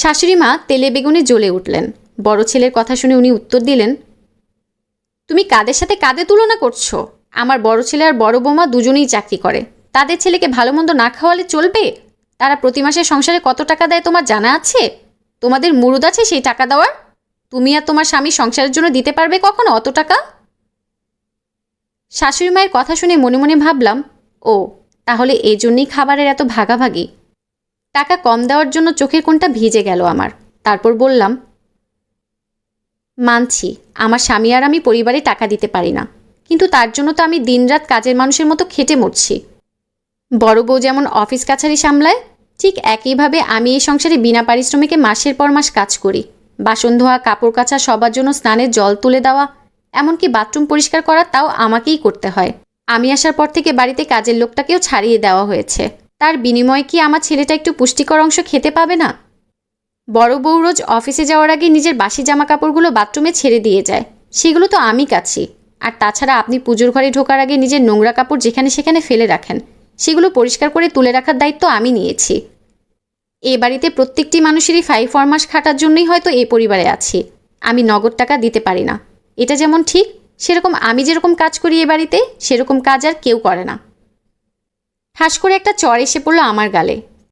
শাশুড়ি মা তেলে বেগুনে জ্বলে উঠলেন। বড় ছেলের কথা শুনে উনি উত্তর দিলেন, তুমি কাদের সাথে কাদের তুলনা করছ? আমার বড় ছেলে আর বড় বৌমা দুজনেই চাকরি করে। তাদের ছেলেকে ভালো মন্দ না খাওয়ালে চলবে? তারা প্রতি মাসে সংসারে কত টাকা দেয় তোমার জানা আছে? তোমাদের মুরুদ আছে সেই টাকা দেওয়ার? তুমি আর তোমার স্বামী সংসারের জন্য দিতে পারবে কখনো অত টাকা? শাশুড়ি মায়ের কথা শুনে মনে মনে ভাবলাম, ও, তাহলে এই জন্যই খাবারের এত ভাগাভাগি। টাকা কম দেওয়ার জন্য চোখের কোনটা ভিজে গেল আমার। তারপর বললাম, মানছি, আমার স্বামী আর আমি পরিবারে টাকা দিতে পারি না। কিন্তু তার জন্য তো আমি দিনরাত কাজের মানুষের মতো খেটে মরছি। বড় বউ যেমন অফিস কাছারি সামলায়, ঠিক একইভাবে আমি এই সংসারে বিনা পারিশ্রমিকে মাসের পর মাস কাজ করি। বাসন ধোয়া, কাপড় কাচা, সবার জন্য স্নানের জল তুলে দেওয়া, এমনকি বাথরুম পরিষ্কার করা তাও আমাকেই করতে হয়। আমি আসার পর থেকে বাড়িতে কাজের লোকটাকেও ছাড়িয়ে দেওয়া হয়েছে। তার বিনিময়ে কি আমার ছেলেটা একটু পুষ্টিকর অংশ খেতে পাবে না? বড় বউ রোজ অফিসে যাওয়ার আগে নিজের বাসি জামা কাপড়গুলো বাথরুমে ছেড়ে দিয়ে যায়। সেগুলো তো আমি কাছি আর তাছাড়া আপনি পুজোর ঘরে ঢোকার আগে নিজের নোংরা কাপড় যেখানে সেখানে ফেলে রাখেন। সেগুলো পরিষ্কার করে তুলে রাখার দায়িত্ব আমি নিয়েছি। এ বাড়িতে প্রত্যেকটি মানুষেরই ফাইভ ফরমাস খাটার জন্যই হয়তো এ পরিবারে আছি। আমি নগদ টাকা দিতে পারি না। এটা যেমন ঠিক, সেরকম আমি যেরকম কাজ করি এ বাড়িতে, সেরকম কাজ আর কেউ করে না। ঠাস করে একটা চর এসে পড়ল আমার গালে।